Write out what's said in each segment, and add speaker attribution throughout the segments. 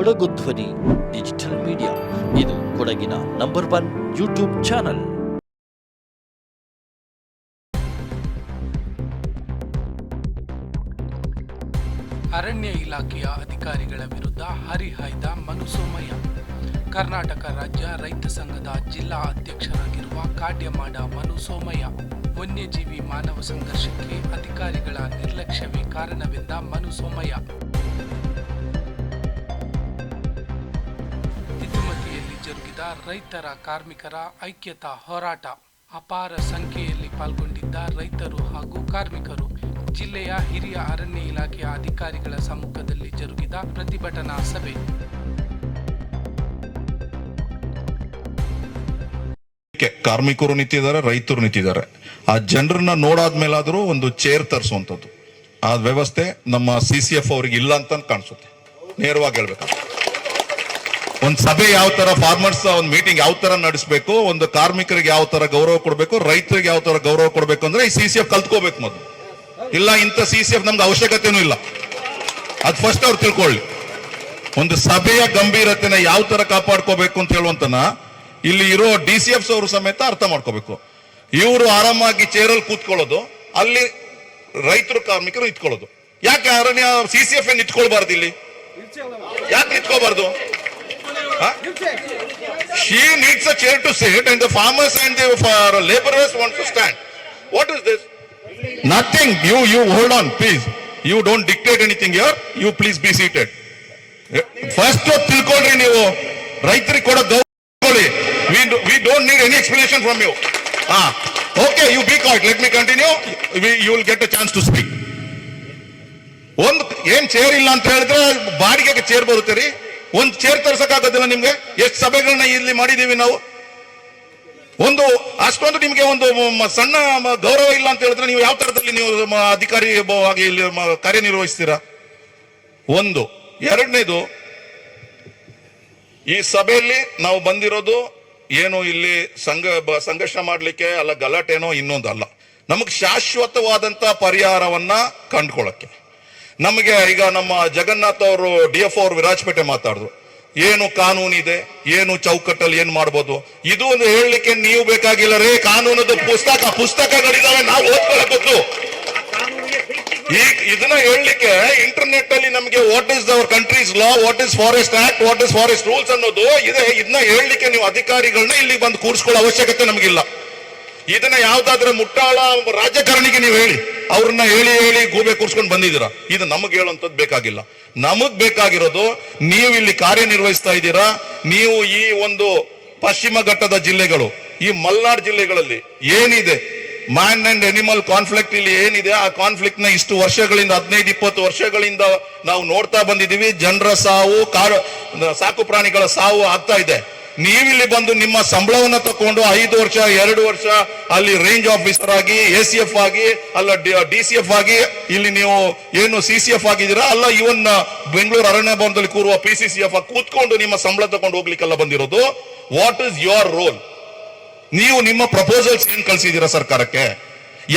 Speaker 1: ಕೊಡಗು ಧ್ವನಿ, digital media. ಇದು ಕೊಡಗಿನ ನಂಬರ್ ಒನ್ ಯೂಟ್ಯೂಬ್ ಚಾನಲ್.
Speaker 2: ಅರಣ್ಯ ಇಲಾಖೆಯ ಅಧಿಕಾರಿಗಳ ವಿರುದ್ಧ ಹರಿಹಾಯ್ದ ಮನುಸೋಮಯ್ಯ ಕರ್ನಾಟಕ ರಾಜ್ಯ ರೈತ ಸಂಘದ ಜಿಲ್ಲಾ ಅಧ್ಯಕ್ಷರಾಗಿರುವ ಕಾಡ್ಯಮಾಡ ಮನುಸೋಮಯ್ಯ ವನ್ಯಜೀವಿ ಮಾನವ ಸಂಘರ್ಷಕ್ಕೆ ಅಧಿಕಾರಿಗಳ ನಿರ್ಲಕ್ಷ್ಯವೇ ಕಾರಣವೆಂದ ಮನುಸೋಮಯ್ಯ ಜರುಗಿದ ರೈತರ ಕಾರ್ಮಿಕರ ಐಕ್ಯತಾ ಹೋರಾಟ. ಅಪಾರ ಸಂಖ್ಯೆಯಲ್ಲಿ ಪಾಲ್ಗೊಂಡಿದ್ದ ರೈತರು ಹಾಗೂ ಕಾರ್ಮಿಕರು. ಜಿಲ್ಲೆಯ ಹಿರಿಯ ಅರಣ್ಯ ಇಲಾಖೆಯ ಅಧಿಕಾರಿಗಳ ಸಮ್ಮುಖದಲ್ಲಿ ಜರುಗಿದ ಪ್ರತಿಭಟನಾ ಸಭೆ.
Speaker 3: ಕಾರ್ಮಿಕರು ನಿಂತಿದ್ದಾರೆ, ರೈತರು ನಿಂತಿದ್ದಾರೆ. ಆ ಜನರನ್ನ ನೋಡಾದ್ಮೇಲಾದ್ರೂ ಒಂದು ಚೇರ್ ತರಿಸುವಂಥದ್ದು. ಆ ವ್ಯವಸ್ಥೆ ನಮ್ಮ ಸಿ ಸಿ ಎಫ್ ಅವ್ರಿಗೆ ಇಲ್ಲ ಅಂತ ಕಾಣಿಸುತ್ತೆ. ನೇರವಾಗಿ ಹೇಳ್ಬೇಕು ಒಂದ್ ಸಭೆ ಯಾವ ತರ ಫಾರ್ಮರ್ಸ್ ಒಂದು ಮೀಟಿಂಗ್ ಯಾವ ತರ ನಡೆಸಬೇಕು, ಒಂದು ಕಾರ್ಮಿಕರಿಗೆ ಯಾವ ತರ ಗೌರವ ಕೊಡಬೇಕು, ರೈತರಿಗೆ ಯಾವ ತರ ಗೌರವ ಕೊಡಬೇಕು ಅಂದ್ರೆ ಈ ಸಿ ಎಫ್ ಕಲ್ತ್ಕೋಬೇಕು ಮೊದಲು. ಇಲ್ಲ ಇಂಥ ಸಿ ಸಿ ಎಫ್ ನಮ್ಗೆ ಅವಶ್ಯಕತೆನೂ ಇಲ್ಲ. ಅದ್ ಫಸ್ಟ್ ಅವ್ರು ತಿಳ್ಕೊಳ್ಳಿ. ಒಂದು ಸಭೆಯ ಗಂಭೀರತೆನ ಯಾವ ತರ ಕಾಪಾಡ್ಕೋಬೇಕು ಅಂತ ಹೇಳುವಂತನ ಇಲ್ಲಿ ಇರೋ ಡಿ ಸಿ ಎಫ್ಸ್ ಅವರು ಸಮೇತ ಅರ್ಥ ಮಾಡ್ಕೋಬೇಕು. ಇವರು ಆರಾಮಾಗಿ ಚೇರಲ್ಲಿ ಕೂತ್ಕೊಳ್ಳೋದು, ಅಲ್ಲಿ ರೈತರು ಕಾರ್ಮಿಕರು ಇಟ್ಕೊಳ್ಳೋದು ಯಾಕೆ ಅರಣ್ಯ ಸಿ ಸಿ ಎಫ್ ನಿಂತ್ಕೊಳ್ಬಾರ್ದು ಇಲ್ಲಿ? ಯಾಕೆ ನಿಂತ್ಕೋಬಾರ್ದು needs a chair to to and and farmers farmers and the labourers want to stand what is this nothing You, you hold on please you don't dictate anything yeah you please be seated first ತಿಳ್ಕೊಳ್ರಿ ನೀವು. ರೈತರಿಗೆ ಕೊಡೋ ಗೌರವಳಿ we don't need any explanation from you ah okay you be caught let me continue. You will get a chance to speak. ಒಂದು ಏನ್ chair ಇಲ್ಲ ಅಂತ ಹೇಳಿದ್ರೆ ಬಾಡಿಗೆಗೆ chair ಬರುತ್ತೆ ರೀ. ಒಂದು ಚೇರ್ ತರ್ಸಕ್ಕಾಗೋದಿಲ್ಲ ನಿಮ್ಗೆ? ಎಷ್ಟು ಸಭೆಗಳನ್ನ ಇಲ್ಲಿ ಮಾಡಿದೀವಿ ನಾವು? ಒಂದು, ಅಷ್ಟೊಂದು ನಿಮಗೆ ಒಂದು ಸಣ್ಣ ಗೌರವ ಇಲ್ಲ ಅಂತ ಹೇಳಿದ್ರೆ ನೀವು ಯಾವ ತರದಲ್ಲಿ ನೀವು ಅಧಿಕಾರಿ ಆಗಿ ಇಲ್ಲಿ ಕಾರ್ಯನಿರ್ವಹಿಸ್ತೀರಾ? ಒಂದು. ಎರಡನೇದು, ಈ ಸಭೆಯಲ್ಲಿ ನಾವು ಬಂದಿರೋದು ಏನು ಇಲ್ಲಿ ಸಂಘ ಸಂಘರ್ಷ ಮಾಡಲಿಕ್ಕೆ ಅಲ್ಲ ಗಲಾಟೆನೋ ಇನ್ನೊಂದು ಅಲ್ಲ ನಮಗೆ ಶಾಶ್ವತವಾದಂತ ಪರಿಹಾರವನ್ನ ಕಂಡುಕೊಳ್ಳಕ್ಕೆ ನಮಗೆ ಈಗ ನಮ್ಮ ಜಗನ್ನಾಥ್ ಅವರು ಡಿ ಎಫ್ ಅವರು ವಿರಾಜಪೇಟೆ ಮಾತಾಡಿದ್ರು. ಏನು ಕಾನೂನು ಇದೆ ಏನು ಚೌಕಟ್ಟಲ್ಲಿ ಏನ್ ಮಾಡ್ಬೋದು? ಇದು ಒಂದು ಹೇಳಲಿಕ್ಕೆ ನೀವು ಬೇಕಾಗಿಲ್ಲ ರೇ ಕಾನೂನದ ಪುಸ್ತಕ ಪುಸ್ತಕಗಳಿದಾವೆ ನಾವು ಓದ್ಕೊಳ್ಬೇಕು ಈ ಇದನ್ನ ಹೇಳಲಿಕ್ಕೆ ಇಂಟರ್ನೆಟ್ ಅಲ್ಲಿ ನಮಗೆ what is our countries law what is forest act what is forest rules ಅನ್ನೋದು ಇದೆ. ಇದನ್ನ ಹೇಳಲಿಕ್ಕೆ ನೀವು ಅಧಿಕಾರಿಗಳನ್ನ ಇಲ್ಲಿ ಬಂದು ಕೂರಿಸ್ಕೊಳ್ಳೋ ಅವಶ್ಯಕತೆ ನಮಗಿಲ್ಲ. ಇದನ್ನ ಯಾವ್ದಾದ್ರೆ ಮುಟ್ಟಾಳ ರಾಜಕಾರಣಿಗೆ ನೀವು ಹೇಳಿ. ಅವ್ರನ್ನ ಹೇಳಿ ಹೇಳಿ ಗೂಬೆ ಕೂರ್ಸ್ಕೊಂಡು ಬಂದಿದ್ದೀರಾ? ಇದು ನಮಗೆ ಹೇಳುವಂಥದ್ದು ಬೇಕಾಗಿಲ್ಲ. ನಮಗ್ ಬೇಕಾಗಿರೋದು ನೀವು ಇಲ್ಲಿ ಕಾರ್ಯನಿರ್ವಹಿಸ್ತಾ ಇದ್ದೀರಾ? ನೀವು ಈ ಒಂದು ಪಶ್ಚಿಮ ಘಟ್ಟದ ಜಿಲ್ಲೆಗಳು, ಈ ಮಲ್ನಾಡ್ ಜಿಲ್ಲೆಗಳಲ್ಲಿ ಏನಿದೆ? ಮ್ಯಾನ್ ಅಂಡ್ ಅನಿಮಲ್ ಕಾನ್ಫ್ಲಿಕ್ಟ್ ಇಲ್ಲಿ ಏನಿದೆ? ಆ ಕಾನ್ಫ್ಲಿಕ್ಟ್ನ ಇಷ್ಟು ವರ್ಷಗಳಿಂದ, ಹದಿನೈದು, ಇಪ್ಪತ್ತು ವರ್ಷಗಳಿಂದ ನಾವು ನೋಡ್ತಾ ಬಂದಿದ್ದೀವಿ. ಜನರ ಸಾವು, ಕಾಡು, ಸಾಕು ಪ್ರಾಣಿಗಳ ಸಾವು ಆಗ್ತಾ ಇದೆ. ನೀವಿಲ್ಲಿ ಬಂದು ನಿಮ್ಮ ಸಂಬಳವನ್ನ ತಕೊಂಡು ಐದು ವರ್ಷ, ಎರಡು ವರ್ಷ ಅಲ್ಲಿ ರೇಂಜ್ ಆಫೀಸರ್ ಆಗಿ ಎ ಸಿ ಎಫ್ ಆಗಿ, ಅಲ್ಲ ಡಿ ಸಿ ಎಫ್ ಆಗಿ ಇಲ್ಲಿ ನೀವು ಏನು ಸಿ ಸಿ ಎಫ್ ಆಗಿದ್ದೀರಾ? ಅಲ್ಲ ಇವನ್ ಬೆಂಗಳೂರು ಅರಣ್ಯ ಭವನದಲ್ಲಿ ಕೂರುವ ಪಿ ಸಿ ಸಿ ಎಫ್ ಕೂತ್ಕೊಂಡು ನಿಮ್ಮ ಸಂಬಳ ತಗೊಂಡು ಹೋಗ್ಲಿಕ್ಕೆಲ್ಲ ಬಂದಿರೋದು? ವಾಟ್ ಇಸ್ ಯುವರ್ ರೋಲ್ ನೀವು ನಿಮ್ಮ ಪ್ರಪೋಸಲ್ಸ್ ಏನ್ ಕಳಿಸಿದ್ದೀರಾ ಸರ್ಕಾರಕ್ಕೆ?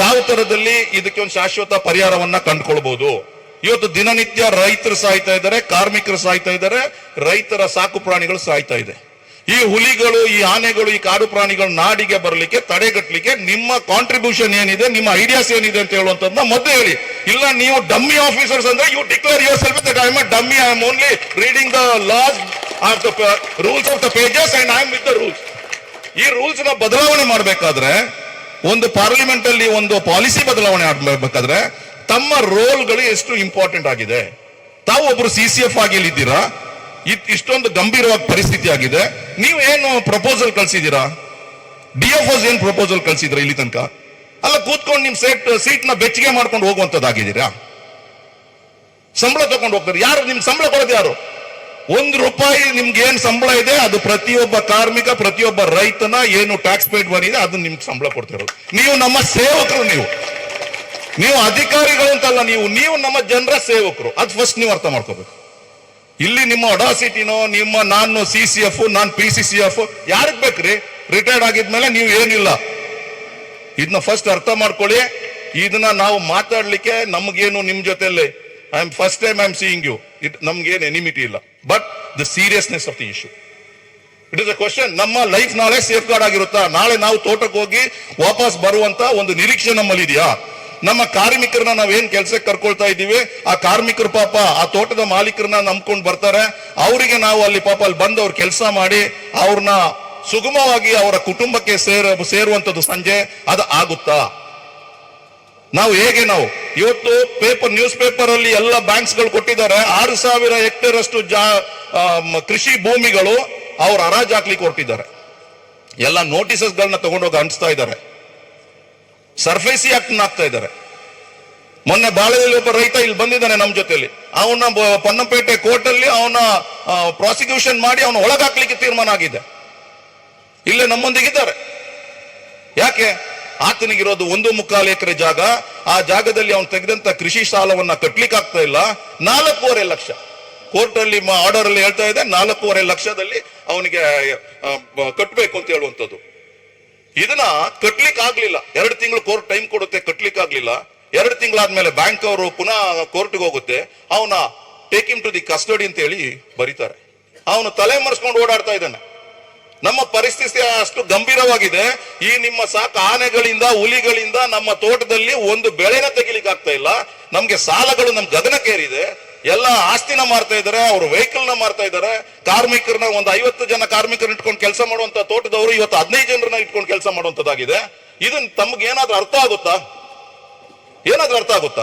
Speaker 3: ಯಾವ ತರದಲ್ಲಿ ಇದಕ್ಕೆ ಒಂದು ಶಾಶ್ವತ ಪರಿಹಾರವನ್ನ ಕಂಡುಕೊಳ್ಬಹುದು ಇವತ್ತು ದಿನನಿತ್ಯ ರೈತರು ಸಾಯ್ತಾ ಇದ್ದಾರೆ, ಕಾರ್ಮಿಕರು ಸಾಯ್ತಾ ಇದ್ದಾರೆ, ರೈತರ ಸಾಕು ಪ್ರಾಣಿಗಳು ಸಾಯ್ತಾ ಇದೆ. ಈ ಹುಲಿಗಳು, ಈ ಆನೆಗಳು, ಈ ಕಾಡು ಪ್ರಾಣಿಗಳು ನಾಡಿಗೆ ಬರಲಿಕ್ಕೆ, ತಡೆಗಟ್ಟಲಿಕ್ಕೆ ನಿಮ್ಮ ಕಾಂಟ್ರಿಬ್ಯೂಷನ್ ಏನಿದೆ, ನಿಮ್ಮ ಐಡಿಯಾಸ್ ಏನಿದೆ ಅಂತ ಹೇಳುವಂತದ್ನ ಮೊದಲು ಹೇಳಿ. ಇಲ್ಲ, ನೀವು ಡಮ್ಮಿ ಆಫೀಸರ್ಸ್ ಅಂದ್ರೆ you declare yourself that I am dummy I am only reading the laws of the rules of the pages and I am with the rules ಈ ರೂಲ್ಸ್ನ ಬದಲಾವಣೆ ಮಾಡಬೇಕಾದ್ರೆ, ಒಂದು ಪಾರ್ಲಿಮೆಂಟ್ ಅಲ್ಲಿ ಒಂದು ಪಾಲಿಸಿ ಬದಲಾವಣೆ ಮಾಡಬೇಕಾದ್ರೆ ತಮ್ಮ ರೋಲ್ಗಳು ಎಷ್ಟು ಇಂಪಾರ್ಟೆಂಟ್ ಆಗಿದೆ. ತಾವು ಒಬ್ರು ಸಿ ಸಿ ಎಫ್ ಆಗಿ ಇಲ್ಲಿದ್ದೀರಾ ಇಷ್ಟೊಂದು ಗಂಭೀರವಾದ ಪರಿಸ್ಥಿತಿ ಆಗಿದೆ. ನೀವು ಏನು ಪ್ರಪೋಸಲ್ ಕಳ್ಸಿದ್ದೀರಾ? ಡಿ ಎಫ್ ಓಸ್ ಏನು ಪ್ರಪೋಸಲ್ ಕಳ್ಸಿದ್ರ ಇಲ್ಲಿ ತನಕ? ಅಲ್ಲ, ಕೂತ್ಕೊಂಡು ನಿಮ್ ಸೀಟ್ ಸೀಟ್ನ ಬೆಚ್ಚಿಗೆ ಮಾಡ್ಕೊಂಡು ಹೋಗುವಂತದ್ದಾಗಿದ್ದೀರಾ ಸಂಬಳ ತಗೊಂಡು ಹೋಗ್ತಾರೆ. ಯಾರು, ನಿಮ್ ಸಂಬಳ ಕೊಡೋದು ಯಾರು? ಒಂದು ರೂಪಾಯಿ ನಿಮ್ಗೆ ಏನ್ ಸಂಬಳ ಇದೆ, ಅದು ಪ್ರತಿಯೊಬ್ಬ ಕಾರ್ಮಿಕ, ಪ್ರತಿಯೊಬ್ಬ ರೈತನ ಏನು ಟ್ಯಾಕ್ಸ್ ಪೇಡ್ ಬಂದಿದೆ ಅದು ನಿಮ್ಗೆ ಸಂಬಳ ಕೊಡ್ತಿರೋದು. ನೀವು ನಮ್ಮ ಸೇವಕರು ನೀವು. ನೀವು ಅಧಿಕಾರಿಗಳು ಅಂತಲ್ಲ ನೀವು ನೀವು ನಮ್ಮ ಜನರ ಸೇವಕರು. ಅದು ಫಸ್ಟ್ ನೀವು ಅರ್ಥ ಮಾಡ್ಕೋಬೇಕು. ಇಲ್ಲಿ ನಿಮ್ಮ ಅಡಾಸಿಟಿನೋ ನಿಮ್ಮ ನಾನು ಸಿ ಸಿ ಎಫ್ ನಾನ್ ಪಿ ಸಿ ಸಿ ಎಫ್ ಯಾರಿಗ್ ಬೇಕ್ರಿ? ರಿಟೈರ್ಡ್ ಆಗಿದ್ಮೇಲೆ ನೀವು ಏನಿಲ್ಲ. ಇದನ್ನ ಫಸ್ಟ್ ಅರ್ಥ ಮಾಡ್ಕೊಳ್ಳಿ. ಇದನ್ನ ನಾವು ಮಾತಾಡ್ಲಿಕ್ಕೆ ನಮ್ಗೇನು ನಿಮ್ ಜೊತೆಲಿ I am first time I am seeing you it ನಮ್ಗೇನು ಎನಿಮಿಟಿ ಇಲ್ಲ. But the seriousness of the issue it is a question ನಮ್ಮ ಲೈಫ್ ನಾಳೆ ಸೇಫ್ ಗಾರ್ಡ್ ಆಗಿರುತ್ತಾ? ನಾಳೆ ನಾವು ತೋಟಕ್ಕೆ ಹೋಗಿ ವಾಪಸ್ ಬರುವಂತ ಒಂದು ನಿರೀಕ್ಷೆ ನಮ್ಮಲ್ಲಿ ಇದೆಯಾ ನಮ್ಮ ಕಾರ್ಮಿಕರನ್ನ ನಾವೇನ್ ಕೆಲಸಕ್ಕೆ ಕರ್ಕೊಳ್ತಾ ಇದ್ದೀವಿ? ಆ ಕಾರ್ಮಿಕರು ಪಾಪ, ಆ ತೋಟದ ಮಾಲೀಕರನ್ನ ನಂಬ್ಕೊಂಡು ಬರ್ತಾರೆ. ಅವರಿಗೆ ನಾವು ಅಲ್ಲಿ ಪಾಪ ಅಲ್ಲಿ ಬಂದು ಅವ್ರು ಕೆಲಸ ಮಾಡಿ ಅವ್ರನ್ನ ಸುಗಮವಾಗಿ ಅವರ ಕುಟುಂಬಕ್ಕೆ ಸೇರ ಸೇರುವಂತದ್ದು ಸಂಜೆ, ಅದು ಆಗುತ್ತಾ? ನಾವು ಹೇಗೆ ನಾವು? ಇವತ್ತು ಪೇಪರ್, ನ್ಯೂಸ್ ಪೇಪರ್ ಅಲ್ಲಿ ಎಲ್ಲ ಬ್ಯಾಂಕ್ಸ್ಗಳು ಕೊಟ್ಟಿದ್ದಾರೆ. ಆರು ಸಾವಿರ ಹೆಕ್ಟೇರ್ ಅಷ್ಟು ಜಾ ಕೃಷಿ ಭೂಮಿಗಳು ಅವ್ರು ಹರಾಜು ಹಾಕ್ಲಿಕ್ಕೆ ಹೊರಟಿದ್ದಾರೆ. ಎಲ್ಲ ನೋಟಿಸಸ್ ಗಳನ್ನ ತಗೊಂಡೋಗಿ ಅಂಟಿಸ್ತಾ ಇದ್ದಾರೆ. ಸರ್ಫೇಸಿ ಆಕ್ಟ್ ಆಗ್ತಾ ಇದ್ದಾರೆ. ಮೊನ್ನೆ ಬಾಳೆಯಲ್ಲಿ ಒಬ್ಬ ರೈತ ಇಲ್ಲಿ ಬಂದಿದ್ದಾನೆ ನಮ್ಮ ಜೊತೆಯಲ್ಲಿ. ಅವನ ಪೊನ್ನಂಪೇಟೆ ಕೋರ್ಟ್ ಅಲ್ಲಿ ಅವನ ಪ್ರಾಸಿಕ್ಯೂಷನ್ ಮಾಡಿ ಅವನ ಒಳಗಾಕ್ಲಿಕ್ಕೆ ತೀರ್ಮಾನ ಆಗಿದೆ. ಇಲ್ಲೇ ನಮ್ಮೊಂದಿಗಿದ್ದಾರೆ ಯಾಕೆ? ಆತನಿಗಿರೋದು ಒಂದು ಮುಕ್ಕಾಲು ಎಕರೆ ಜಾಗ. ಆ ಜಾಗದಲ್ಲಿ ಅವನು ತೆಗೆದಂತ ಕೃಷಿ ಸಾಲವನ್ನ ಕಟ್ಲಿಕ್ಕೆ ಆಗ್ತಾ ಇಲ್ಲ. ನಾಲ್ಕೂವರೆ ಲಕ್ಷ. ಕೋರ್ಟ್ ಅಲ್ಲಿ ಆರ್ಡರ್ ಅಲ್ಲಿ ಹೇಳ್ತಾ ಇದೆ, ನಾಲ್ಕೂವರೆ ಲಕ್ಷದಲ್ಲಿ ಅವನಿಗೆ ಕಟ್ಟಬೇಕು ಅಂತ ಹೇಳುವಂಥದ್ದು. ಇದನ್ನ ಕಟ್ಲಿಕ್ಕೆ ಆಗ್ಲಿಲ್ಲ ಎರಡು ತಿಂಗಳು ಕೋರ್ಟ್ ಟೈಮ್ ಕೊಡುತ್ತೆ ಕಟ್ಲಿಕ್ಕೆ ಆಗ್ಲಿಲ್ಲ ಎರಡು ತಿಂಗಳಾದ್ಮೇಲೆ ಬ್ಯಾಂಕ್ ಅವರು ಪುನಃ ಕೋರ್ಟ್ಗೆ ಹೋಗುತ್ತೆ. ಅವನ take him to the custody ಅಂತ ಹೇಳಿ ಬರೀತಾರೆ. ಅವನು ತಲೆ ಮರೆಸ್ಕೊಂಡು ಓಡಾಡ್ತಾ ಇದ್ದಾನೆ. ನಮ್ಮ ಪರಿಸ್ಥಿತಿ ಅಷ್ಟು ಗಂಭೀರವಾಗಿದೆ. ಈ ನಿಮ್ಮ ಸಾಕು ಆನೆಗಳಿಂದ, ಹುಲಿಗಳಿಂದ ನಮ್ಮ ತೋಟದಲ್ಲಿ ಒಂದು ಬೆಳೆನ ತೆಗಿಲಿಕ್ಕೆ ಆಗ್ತಾ ಇಲ್ಲ. ನಮ್ಗೆ ಸಾಲಗಳು ನಮ್ ಗಗನಕ್ಕೇರಿದೆ. ಎಲ್ಲ ಆಸ್ತಿನ ಮಾರ್ತಾ ಇದ್ದಾರೆ, ಅವ್ರ ವೆಹಿಕಲ್ನ ಮಾರ್ತಾ ಇದ್ದಾರೆ. ಕಾರ್ಮಿಕರನ್ನ ಒಂದು ಐವತ್ತು ಜನ ಕಾರ್ಮಿಕರ ಇಟ್ಕೊಂಡು ಕೆಲಸ ಮಾಡುವಂತ ತೋಟದವರು ಇವತ್ತು ಹದಿನೈದು ಜನರನ್ನ ಇಟ್ಕೊಂಡು ಕೆಲಸ ಮಾಡುವಂತದ್ದಾಗಿದೆ ಇದನ್ನ ತಮ್ಗೆ ಏನಾದ್ರೂ ಅರ್ಥ ಆಗುತ್ತಾ? ಏನಾದ್ರೂ ಅರ್ಥ ಆಗುತ್ತಾ?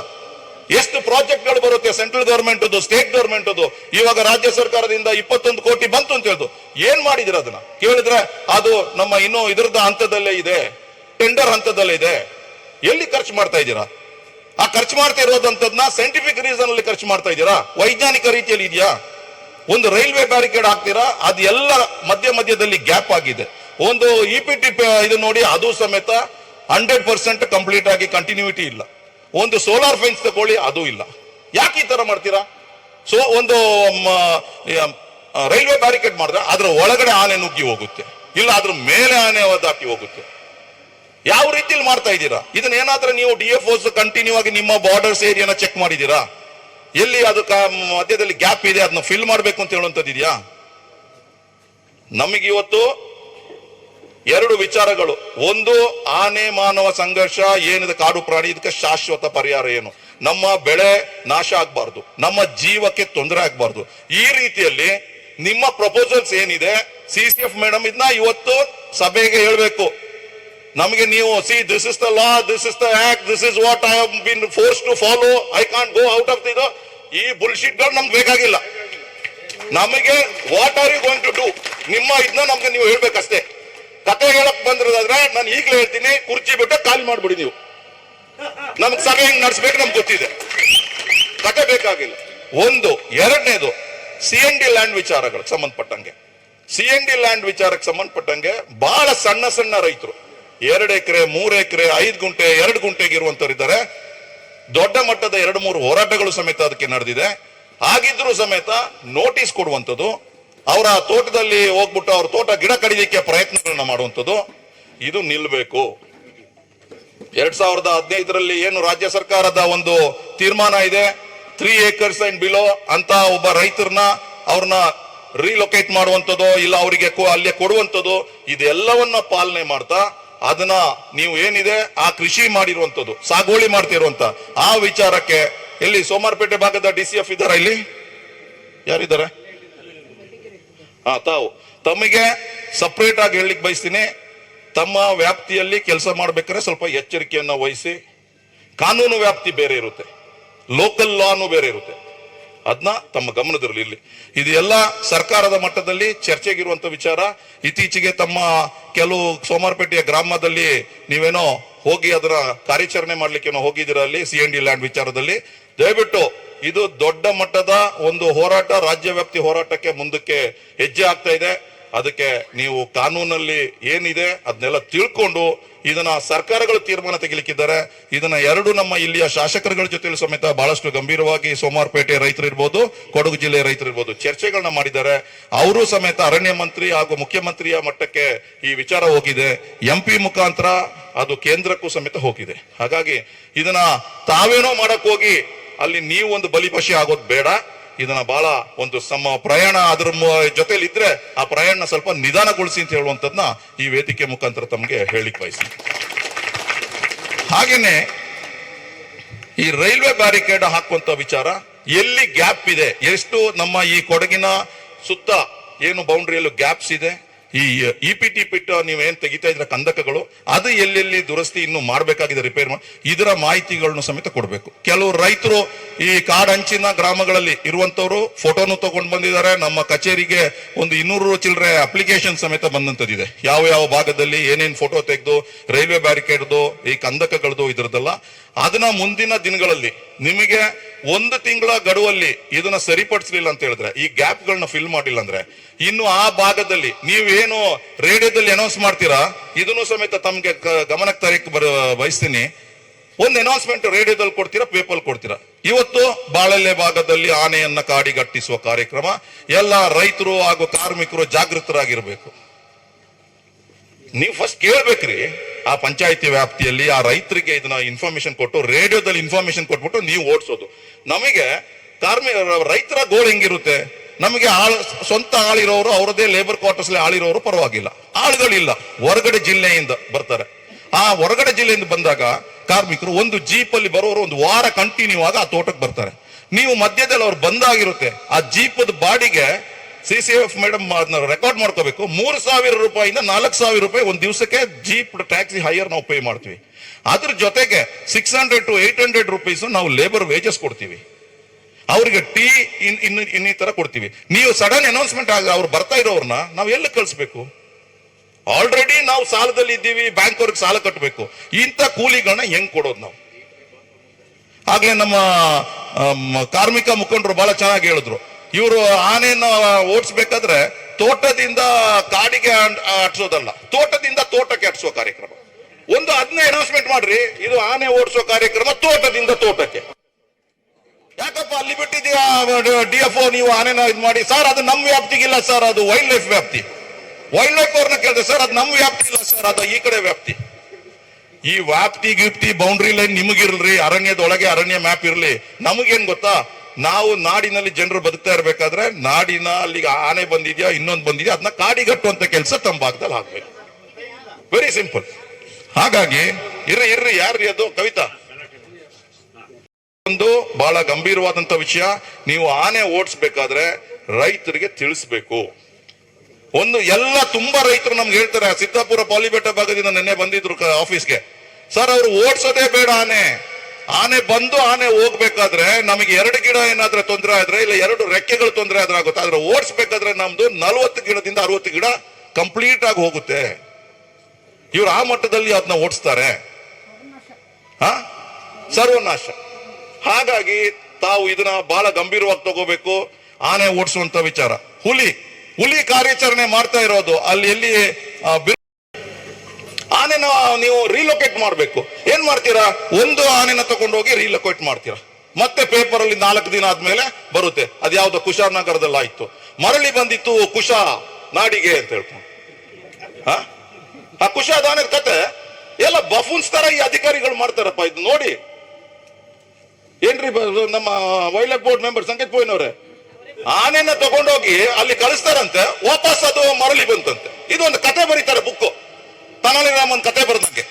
Speaker 3: ಎಷ್ಟು ಪ್ರಾಜೆಕ್ಟ್ಗಳು ಬರುತ್ತೆ ಸೆಂಟ್ರಲ್ ಗವರ್ಮೆಂಟ್ ಸ್ಟೇಟ್ ಗವರ್ಮೆಂಟ್ ಇವಾಗ ರಾಜ್ಯ ಸರ್ಕಾರದಿಂದ ಇಪ್ಪತ್ತೊಂದು ಕೋಟಿ ಬಂತು ಅಂತ ಹೇಳ್ದು. ಏನ್ ಮಾಡಿದಿರ ಅದನ್ನ? ಕೇಳಿದ್ರೆ ಅದು ನಮ್ಮ ಇನ್ನೂ ಇದ್ರದ ಹಂತದಲ್ಲೇ ಇದೆ. ಟೆಂಡರ್ ಹಂತದಲ್ಲೇ ಇದೆ. ಎಲ್ಲಿ ಖರ್ಚು ಮಾಡ್ತಾ ಇದ್ದೀರಾ? ಆ ಖರ್ಚು ಮಾಡ್ತಾ ಇರೋದಂತದ್ನ ಸೈಂಟಿಫಿಕ್ ರೀಸನ್ ಅಲ್ಲಿ ಖರ್ಚು ಮಾಡ್ತಾ ಇದ್ದೀರಾ? ವೈಜ್ಞಾನಿಕ ರೀತಿಯಲ್ಲಿ ಇದೆಯಾ? ಒಂದು ರೈಲ್ವೆ ಬ್ಯಾರಿಕೇಡ್ ಹಾಕ್ತೀರಾ? ಅದೆಲ್ಲ ಮಧ್ಯ ಮಧ್ಯದಲ್ಲಿ ಗ್ಯಾಪ್ ಆಗಿದೆ. ಒಂದು ಇ ಪಿ ಟಿ ಇದು ನೋಡಿ, ಅದು ಸಮೇತ ಹಂಡ್ರೆಡ್ ಪರ್ಸೆಂಟ್ ಕಂಪ್ಲೀಟ್ ಆಗಿ ಕಂಟಿನ್ಯೂಟಿ ಇಲ್ಲ. ಒಂದು ಸೋಲಾರ್ ಫೆನ್ಸ್ ತಗೊಳ್ಳಿ, ಅದು ಇಲ್ಲ. ಯಾಕೆ ಈ ತರ ಮಾಡ್ತೀರಾ? ಸೊ, ಒಂದು ರೈಲ್ವೆ ಬ್ಯಾರಿಕೇಡ್ ಮಾಡಿದ್ರೆ ಅದ್ರ ಒಳಗಡೆ ಆನೆ ನುಗ್ಗಿ ಹೋಗುತ್ತೆ. ಇಲ್ಲ, ಅದ್ರ ಮೇಲೆ ಆನೆ ದಾಟಿ ಹೋಗುತ್ತೆ. ಯಾವ ರೀತಿಲಿ ಮಾಡ್ತಾ ಇದ್ದೀರಾ? ಇದನ್ನ ಏನಾದ್ರೂ ನೀವು ಡಿ ಎಫ್ ಓಸ್ ಕಂಟಿನ್ಯೂ ಆಗಿ ನಿಮ್ಮ ಬಾರ್ಡರ್ಸ್ ಏರಿಯಾನ ಚೆಕ್ ಮಾಡಿದ್ದೀರಾ? ಎಲ್ಲಿ ಅದಕ್ಕೆ ಮಧ್ಯದಲ್ಲಿ ಗ್ಯಾಪ್ ಇದೆ ಅದನ್ನ ಫಿಲ್ ಮಾಡಬೇಕು ಅಂತ ಹೇಳುವಂಥದ್ದು ಇದೆಯಾ? ನಮಗೆ ಇವತ್ತು ಎರಡು ವಿಚಾರಗಳು. ಒಂದು, ಆನೆ ಮಾನವ ಸಂಘರ್ಷ, ಏನಿದೆ ಕಾಡು ಪ್ರಾಣಿ, ಇದಕ್ಕೆ ಶಾಶ್ವತ ಪರಿಹಾರ ಏನು? ನಮ್ಮ ಬೆಳೆ ನಾಶ ಆಗ್ಬಾರ್ದು. ನಮ್ಮ ಜೀವಕ್ಕೆ ತೊಂದರೆ ಆಗ್ಬಾರ್ದು. ಈ ರೀತಿಯಲ್ಲಿ ನಿಮ್ಮ ಪ್ರಪೋಸಲ್ಸ್ ಏನಿದೆ ಸಿ ಸಿ ಎಫ್ ಮೇಡಮ್ ಇದನ್ನ ಇವತ್ತು ಸಭೆಗೆ ಹೇಳ್ಬೇಕು. ನಮಗೆ ನೀವು see this is the law this is the act this is what I have been forced to follow I can't go out of ಇದು ಈ ಬುಲ್ಶೀಟ್ಗಳು ನಮ್ಗೆ ಬೇಕಾಗಿಲ್ಲ. ನಮಗೆ what are you going to do ನಿಮ್ಮ ಇದನ್ನ ನಮ್ಗೆ ನೀವು ಹೇಳ್ಬೇಕಷ್ಟೇ. ಕತೆ ಹೇಳಕ್ ಬಂದಿರೋದಾದ್ರೆ ನಾನು ಈಗಲೇ ಹೇಳ್ತೀನಿ, ಕುರ್ಚಿ ಬಿಟ್ಟು ಖಾಲಿ ಮಾಡ್ಬಿಡಿ ನೀವು. ನಮ್ಗೆ ಸಭೆ ಹೆಂಗ್ ನಡೆಸ್ಬೇಕು ನಮ್ಗೆ ಗೊತ್ತಿದೆ. ಕತೆ ಬೇಕಾಗಿಲ್ಲ. ಒಂದು, ಎರಡನೇದು ಸಿ ಎನ್ ಡಿ ಲ್ಯಾಂಡ್ ವಿಚಾರಗಳಿಗೆ ಸಂಬಂಧಪಟ್ಟಂಗೆ. ಸಿ ಎನ್ ಡಿ ಲ್ಯಾಂಡ್ ವಿಚಾರಕ್ಕೆ ಸಂಬಂಧಪಟ್ಟಂಗೆ ಬಹಳ ಸಣ್ಣ ಸಣ್ಣ ರೈತರು. ಎರಡು ಎಕರೆ, ಮೂರು ಎಕರೆ, ಐದು ಗುಂಟೆ, ಎರಡು ಗುಂಟೆಗೆ ಇರುವಂತವ್ರು ಇದ್ದಾರೆ. ದೊಡ್ಡ ಮಟ್ಟದ ಎರಡು, ಮೂರು ಹೋರಾಟಗಳು ಸಮೇತ ಅದಕ್ಕೆ ನಡೆದಿದೆ. ಹಾಗಿದ್ರು ಸಮೇತ ನೋಟಿಸ್ ಕೊಡುವಂಥದ್ದು. ಅವರ ತೋಟದಲ್ಲಿ ಹೋಗ್ಬಿಟ್ಟು ಅವ್ರ ತೋಟ ಗಿಡ ಕಡಿಲಿಕ್ಕೆ ಪ್ರಯತ್ನಗಳನ್ನ ಮಾಡುವಂಥದ್ದು. ಇದು ನಿಲ್ಬೇಕು. ಎರಡ್ ಸಾವಿರದ ಹದಿನೈದರಲ್ಲಿ ಏನು ರಾಜ್ಯ ಸರ್ಕಾರದ ಒಂದು ತೀರ್ಮಾನ ಇದೆ. ತ್ರೀ ಏಕರ್ಸ್ ಅಂಡ್ ಬಿಲೋ ಅಂತ ಒಬ್ಬ ರೈತರನ್ನ ಅವ್ರನ್ನ ರೀಲೊಕೇಟ್ ಮಾಡುವಂಥದ್ದು, ಇಲ್ಲ ಅವರಿಗೆ ಅಲ್ಲೇ ಕೊಡುವಂಥದ್ದು, ಇದೆಲ್ಲವನ್ನ ಪಾಲನೆ ಮಾಡ್ತಾ ಅದನ್ನ ನೀವು ಏನಿದೆ ಆ ಕೃಷಿ ಮಾಡಿರುವಂತದ್ದು ಸಾಗುವಳಿ ಮಾಡ್ತಿರುವಂತ ಆ ವಿಚಾರಕ್ಕೆ ಎಲ್ಲಿ ಸೋಮಾರಪೇಟೆ ಭಾಗದ ಡಿ ಸಿ ಎಫ್ ಇದ್ದಾರಾ ಇಲ್ಲಿ? ಯಾರಿದ್ದಾರೆ? ಹಾ ತಾವು. ತಮಗೆ ಸಪ್ರೇಟ್ ಆಗಿ ಹೇಳಲಿಕ್ಕೆ ಬಯಸ್ತೀನಿ. ತಮ್ಮ ವ್ಯಾಪ್ತಿಯಲ್ಲಿ ಕೆಲಸ ಮಾಡ್ಬೇಕಾದ್ರೆ ಸ್ವಲ್ಪ ಎಚ್ಚರಿಕೆಯನ್ನ ವಹಿಸಿ. ಕಾನೂನು ವ್ಯಾಪ್ತಿ ಬೇರೆ ಇರುತ್ತೆ. ಲೋಕಲ್ ಲಾನು ಬೇರೆ ಇರುತ್ತೆ. ಅದನ್ನ ತಮ್ಮ ಗಮನದಲ್ಲಿ ಇರಲಿ ಇದೆಲ್ಲ ಸರ್ಕಾರದ ಮಟ್ಟದಲ್ಲಿ ಚರ್ಚೆಗಿರುವಂತ ವಿಚಾರ. ಇತ್ತೀಚೆಗೆ ತಮ್ಮ ಕೆಲವು ಸೋಮಾರಪೇಟೆಯ ಗ್ರಾಮದಲ್ಲಿ ನೀವೇನೋ ಹೋಗಿ ಅದರ ಕಾರ್ಯಾಚರಣೆ ಮಾಡ್ಲಿಕ್ಕೆ ಹೋಗಿದ್ದೀರ ಅಲ್ಲಿ ಸಿ ಎನ್ ಡಿ ಲ್ಯಾಂಡ್ ವಿಚಾರದಲ್ಲಿ. ದಯವಿಟ್ಟು ಇದು ದೊಡ್ಡ ಮಟ್ಟದ ಒಂದು ಹೋರಾಟ, ರಾಜ್ಯ ವ್ಯಾಪ್ತಿ ಹೋರಾಟಕ್ಕೆ ಮುಂದಕ್ಕೆ ಹೆಜ್ಜೆ ಆಗ್ತಾ ಇದೆ. ಅದಕ್ಕೆ ನೀವು ಕಾನೂನಲ್ಲಿ ಏನಿದೆ ಅದನ್ನೆಲ್ಲ ತಿಳ್ಕೊಂಡು ಇದನ್ನ ಸರ್ಕಾರಗಳು ತೀರ್ಮಾನ ತೆಗಿಲಿಕ್ಕಿದ್ದಾರೆ. ಇದನ್ನ ಎರಡು ನಮ್ಮ ಇಲ್ಲಿಯ ಶಾಸಕರುಗಳ ಜೊತೆ ಸಮೇತ ಬಹಳಷ್ಟು ಗಂಭೀರವಾಗಿ ಸೋಮವಾರಪೇಟೆ ರೈತರಿರ್ಬೋದು ಕೊಡಗು ಜಿಲ್ಲೆ ರೈತರು ಇರ್ಬೋದು ಚರ್ಚೆಗಳನ್ನ ಮಾಡಿದ್ದಾರೆ. ಅವರು ಸಮೇತ ಅರಣ್ಯ ಮಂತ್ರಿ ಹಾಗೂ ಮುಖ್ಯಮಂತ್ರಿಯ ಮಟ್ಟಕ್ಕೆ ಈ ವಿಚಾರ ಹೋಗಿದೆ. ಎಂ ಪಿ ಮುಖಾಂತರ ಅದು ಕೇಂದ್ರಕ್ಕೂ ಸಮೇತ ಹೋಗಿದೆ. ಹಾಗಾಗಿ ಇದನ್ನ ತಾವೇನೋ ಮಾಡಕ್ ಹೋಗಿ ಅಲ್ಲಿ ನೀವು ಒಂದು ಬಲಿಪಶಿ ಆಗೋದು ಬೇಡ. ಇದನ್ನ ಬಹಳ ಒಂದು ಸಮ ಪ್ರಯಾಣ ಅದ್ರ ಜೊತೆಲಿ ಇದ್ರೆ ಆ ಪ್ರಯಾಣ ಸ್ವಲ್ಪ ನಿಧಾನಗೊಳಿಸಿ ಅಂತ ಹೇಳುವಂತದ್ನ ಈ ವೇದಿಕೆ ಮುಖಾಂತರ ತಮಗೆ ಹೇಳಿಕ್ ಬಯಸಿ ಹಾಗೇನೆ ಈ ರೈಲ್ವೆ ಬ್ಯಾರಿಕೇಡ್ ಹಾಕುವಂತ ವಿಚಾರ ಎಲ್ಲಿ ಗ್ಯಾಪ್ ಇದೆ? ಎಷ್ಟು ನಮ್ಮ ಈ ಕೊಡಗಿನ ಸುತ್ತ ಏನು ಬೌಂಡ್ರಿಯಲ್ಲೂ ಗ್ಯಾಪ್ಸ್ ಇದೆ? ಈ ಇ ಪಿ ಟಿ ಪಿಟ್ ನೀವೇನ್ ತೆಗಿತಾ ಇದ್ರ ಕಂದಕಗಳು, ಅದು ಎಲ್ಲೆಲ್ಲಿ ದುರಸ್ತಿ ಇನ್ನು ಮಾಡಬೇಕಾಗಿದೆ ರಿಪೇರ್ ಮಾಡಿ ಇದರ ಮಾಹಿತಿಗಳನ್ನು ಸಮೇತ ಕೊಡಬೇಕು. ಕೆಲವು ರೈತರು ಈ ಕಾಡಂಚಿನ ಗ್ರಾಮಗಳಲ್ಲಿ ಇರುವಂತವರು ಫೋಟೋನು ತಗೊಂಡು ಬಂದಿದ್ದಾರೆ. ನಮ್ಮ ಕಚೇರಿಗೆ ಒಂದು ಇನ್ನೂರು ಚಿಲ್ಲರೆ ಅಪ್ಲಿಕೇಶನ್ ಸಮೇತ ಬಂದಂತದಿದೆ ಯಾವ ಯಾವ ಭಾಗದಲ್ಲಿ ಏನೇನು ಫೋಟೋ ತೆಗೆದು ರೈಲ್ವೆ ಬ್ಯಾರಿಕೇಡ್ದು ಈ ಕಂದಕಗಳದು ಇದ್ರದ್ದಲ್ಲ ಅದನ್ನ ಮುಂದಿನ ದಿನಗಳಲ್ಲಿ ನಿಮಗೆ ಒಂದು ತಿಂಗಳ ಗಡುವಲ್ಲಿ ಇದನ್ನ ಸರಿಪಡಿಸಲಿಲ್ಲ ಅಂತ ಹೇಳಿದ್ರೆ, ಈ ಗ್ಯಾಪ್ ಗಳನ್ನ ಫಿಲ್ ಮಾಡಿಲ್ಲ ಅಂದ್ರೆ, ಇನ್ನು ಆ ಭಾಗದಲ್ಲಿ ನೀವೇನು ರೇಡಿಯೋದಲ್ಲಿ ಅನೌನ್ಸ್ ಮಾಡ್ತೀರಾ? ಇದನ್ನು ಸಮೇತ ತಮ್ಗೆ ಗಮನಕ್ಕೆ ತರಕ್ಕೆ ಬರ, ಬಯಸ್ತೀನಿ. ಒಂದು ಅನೌನ್ಸ್ಮೆಂಟ್ ರೇಡಿಯೋದಲ್ಲಿ ಕೊಡ್ತೀರಾ ಪೇಪರ್ ಕೊಡ್ತೀರಾ? ಇವತ್ತು ಬಾಳಲೆ ಭಾಗದಲ್ಲಿ ಆನೆಯನ್ನ ಕಾಡಿಗಟ್ಟಿಸುವ ಕಾರ್ಯಕ್ರಮ. ಎಲ್ಲ ರೈತರು ಹಾಗೂ ಕಾರ್ಮಿಕರು ಜಾಗೃತರಾಗಿರ್ಬೇಕು. ನೀವು ಫಸ್ಟ್ ಕೇಳ್ಬೇಕ್ರಿ. ಆ ಪಂಚಾಯತಿ ವ್ಯಾಪ್ತಿಯಲ್ಲಿ ಆ ರೈತರಿಗೆ ಇದನ್ನ ಇನ್ಫಾರ್ಮೇಶನ್ ಕೊಟ್ಟು ರೇಡಿಯೋದಲ್ಲಿ ಇನ್ಫಾರ್ಮೇಶನ್ ಕೊಟ್ಬಿಟ್ಟು ನೀವು ಓಡಿಸೋದು. ನಮಗೆ ಕಾರ್ಮಿ, ರೈತರ ಗೋಲ್ ಹೆಂಗಿರುತ್ತೆ? ನಮಗೆ ಆಳ್, ಸ್ವಂತ ಆಳಿರೋರು ಅವರದೇ ಲೇಬರ್ ಕ್ವಾರ್ಟರ್ಸ್ ಆಳಿರೋರು ಪರವಾಗಿಲ್ಲ. ಆಳುಗಳಿಲ್ಲ. ಹೊರಗಡೆ ಜಿಲ್ಲೆಯಿಂದ ಬರ್ತಾರೆ. ಆ ಹೊರಗಡೆ ಜಿಲ್ಲೆಯಿಂದ ಬಂದಾಗ ಕಾರ್ಮಿಕರು ಒಂದು ಜೀಪ್ ಅಲ್ಲಿ ಬರೋರು ಒಂದು ವಾರ ಕಂಟಿನ್ಯೂ ಆಗ ಆ ತೋಟಕ್ಕೆ ಬರ್ತಾರೆ. ನೀವು ಮಧ್ಯದಲ್ಲಿ ಅವ್ರು ಬಂದಾಗಿರುತ್ತೆ. ಆ ಜೀಪದ ಬಾಡಿಗೆ ಸಿ ಸಿ ಎಫ್ ಮೇಡಮ್ ಅದನ್ನ ರೆಕಾರ್ಡ್ ಮಾಡ್ಕೋಬೇಕು. ಮೂರು ಸಾವಿರ ರೂಪಾಯಿಂದ ನಾಲ್ಕು ಸಾವಿರ ರೂಪಾಯಿ ಒಂದು ದಿವಸಕ್ಕೆ ಜೀಪ್ ಟ್ಯಾಕ್ಸಿ ಹೈಯರ್ ನಾವು ಪೇ ಮಾಡ್ತೀವಿ. ಅದ್ರ ಜೊತೆಗೆ six hundred to eight hundred rupees ನಾವು ಲೇಬರ್ ವೇಜಸ್ ಕೊಡ್ತೀವಿ. ಅವ್ರಿಗೆ ಟೀ ಇನ್ ಇನ್ನು ಇನ್ನಿತರ ಕೊಡ್ತೀವಿ. ನೀವು ಸಡನ್ ಅನೌನ್ಸ್ಮೆಂಟ್ ಆಗ ಅವ್ರು ಬರ್ತಾ ಇರೋರ್ನ ನಾವು ಎಲ್ಲಿ ಕಳಿಸ್ಬೇಕು? ಆಲ್ರೆಡಿ ನಾವು ಸಾಲದಲ್ಲಿ ಇದ್ದೀವಿ ಬ್ಯಾಂಕ್ ಅವ್ರಿಗೆ ಸಾಲ ಕಟ್ಟಬೇಕು ಇಂಥ ಕೂಲಿಗಳನ್ನ ಹೆಂಗ್ ಕೊಡೋದು ನಾವು? ಆಗ್ಲೇ ನಮ್ಮ ಕಾರ್ಮಿಕ ಮುಖಂಡರು ಬಹಳ ಚೆನ್ನಾಗಿ ಹೇಳಿದ್ರು. ಇವರು ಆನೆನ ಓಡಿಸ್ಬೇಕಾದ್ರೆ ತೋಟದಿಂದ ಕಾಡಿಗೆ ಅಟ್ಸೋದಲ್ಲ ತೋಟದಿಂದ ತೋಟಕ್ಕೆ ಅಟ್ಸೋ ಕಾರ್ಯಕ್ರಮ. ಒಂದು ಅದನ್ನ ಅನೌನ್ಸ್ಮೆಂಟ್ ಮಾಡ್ರಿ. ಇದು ಆನೆ ಓಡಿಸೋ ಕಾರ್ಯಕ್ರಮ ತೋಟದಿಂದ ತೋಟಕ್ಕೆ. ಯಾಕಪ್ಪ ಅಲ್ಲಿ ಬಿಟ್ಟಿದ್ಯಾ ಡಿ ಎಫ್ ಓ ನೀವು ಆನೆನ ಇದು ಮಾಡಿ? ಸರ್, ಅದು ನಮ್ಮ ವ್ಯಾಪ್ತಿಗಿಲ್ಲ ಸರ್, ಅದು ವೈಲ್ಡ್ ಲೈಫ್ ವ್ಯಾಪ್ತಿ. ವೈಲ್ಡ್ ಲೈಫ್ ಅವ್ರನ್ನ ಕೇಳಿದೆ, ಸರ್, ಅದು ನಮ್ಮ ವ್ಯಾಪ್ತಿ ಇಲ್ಲ ಸರ್, ಅದು ಈ ಕಡೆ ವ್ಯಾಪ್ತಿ. ಈ ವ್ಯಾಪ್ತಿ ಗಿಪ್ತಿ ಬೌಂಡ್ರಿ ಲೈನ್ ನಿಮಗಿರ್ಲಿ ಅರಣ್ಯದೊಳಗೆ ಅರಣ್ಯ ಮ್ಯಾಪ್ ಇರಲಿ. ನಮಗೇನ್ ಗೊತ್ತಾ? ನಾವು ನಾಡಿನಲ್ಲಿ ಜನರು ಬದುಕ್ತಾ ಇರ್ಬೇಕಾದ್ರೆ ನಾಡಿನ ಅಲ್ಲಿಗೆ ಆನೆ ಬಂದಿದ್ಯಾ, ಇನ್ನೊಂದು ಬಂದಿದ್ಯಾ ಅದನ್ನ ಕಾಡಿಗಟ್ಟುವಂತ ಕೆಲಸ ತಮ್ಮ ಭಾಗದಲ್ಲಿ ಆಗ್ಬೇಕು. ವೆರಿ ಸಿಂಪಲ್ ಹಾಗಾಗಿ, ಇರ್ರಿ ಇರ್ರಿ, ಯಾರ್ರಿ ಅದು? ಕವಿತಾ. ಒಂದು ಬಹಳ ಗಂಭೀರವಾದಂತ ವಿಷಯ. ನೀವು ಆನೆ ಓಡಿಸ್ಬೇಕಾದ್ರೆ ರೈತರಿಗೆ ತಿಳಿಸ್ಬೇಕು. ಒಂದು, ಎಲ್ಲ ತುಂಬಾ ರೈತರು ನಮ್ಗೆ ಹೇಳ್ತಾರೆ, ಸಿದ್ದಾಪುರ ಪಾಲಿಬೆಟ್ಟ ಭಾಗದಿಂದ ನಿನ್ನೆ ಬಂದಿದ್ರು ಆಫೀಸ್ಗೆ ಸರ್, ಅವರು ಓಡಿಸೋದೇ ಬೇಡ ಆನೆ. ಆನೆ ಬಂದು ಆನೆ ಹೋಗ್ಬೇಕಾದ್ರೆ ನಮಗೆ ಎರಡು ಗಿಡ ಏನಾದ್ರೆ ತೊಂದರೆ ಆದ್ರೆ ಇಲ್ಲ ಎರಡು ರೆಕ್ಕೆಗಳು ತೊಂದರೆ ಆದ್ರೆ ಆಗುತ್ತೆ. ಆದ್ರೆ ಓಡಿಸ್ಬೇಕಾದ್ರೆ ನಮ್ದು ನಲ್ವತ್ತು ಗಿಡದಿಂದ ಅರವತ್ತು ಗಿಡ ಕಂಪ್ಲೀಟ್ ಆಗಿ ಹೋಗುತ್ತೆ. ಇವ್ರು ಆ ಮಟ್ಟದಲ್ಲಿ ಅದನ್ನ ಓಡಿಸ್ತಾರೆ. ಹಾ ಸರ್ವನಾಶ. ಹಾಗಾಗಿ ತಾವು ಇದನ್ನ ಬಹಳ ಗಂಭೀರವಾಗಿ ತಗೋಬೇಕು. ಆನೆ ಓಡಿಸುವಂತ ವಿಚಾರ. ಹುಲಿ ಹುಲಿ ಕಾರ್ಯಾಚರಣೆ ಮಾಡ್ತಾ ಇರೋದು. ಅಲ್ಲಿ ಎಲ್ಲಿ ಆನೆನ ನೀವು ರೀಲೊಕೇಟ್ ಮಾಡಬೇಕು. ಏನ್ ಮಾಡ್ತೀರಾ? ಒಂದು ಆನೆನ ತಗೊಂಡೋಗಿ ರೀಲೊಕೇಟ್ ಮಾಡ್ತೀರಾ. ಮತ್ತೆ ಪೇಪರ್ ಅಲ್ಲಿ ನಾಲ್ಕು ದಿನ ಆದ್ಮೇಲೆ ಬರುತ್ತೆ. ಅದ್ಯಾವ್ದೋ ಕುಶಾನಗರದಲ್ಲಿ ಆಯ್ತು ಮರಳಿ ಬಂದಿತ್ತು ಕುಶಾ, ನಾಡಿಗೆ ಅಂತ ಹೇಳ್ಕೊಂಡು. ಆ? ಆ ಕುಶಾದಾನದ ಕತೆ. ಎಲ್ಲ ಬಫೂನ್ಸ್ ತರ ಈ ಅಧಿಕಾರಿಗಳು ಮಾಡ್ತಾರಪ್ಪ, ಇದು ನೋಡಿ. ಏನ್ರಿ ನಮ್ಮ ವೈಲ್ಡ್ ಲೈಫ್ ಬೋರ್ಡ್ ಮೆಂಬರ್ ಸಂಕೇತ್ ಪೋಯ್ನವ್ರೆ? ಆನೆನ ತಗೊಂಡೋಗಿ ಅಲ್ಲಿ ಕಳಿಸ್ತಾರಂತೆ, ವಾಪಸ್ ಅದು ಮರಳಿ ಬಂತಂತೆ. ಇದು ಒಂದು ಕತೆ ಬರೀತಾರೆ ಬುಕ್ ತನಾಲಿ ರಾಮನ್ ಕತೆ ಬರ್ದಂಗೆ?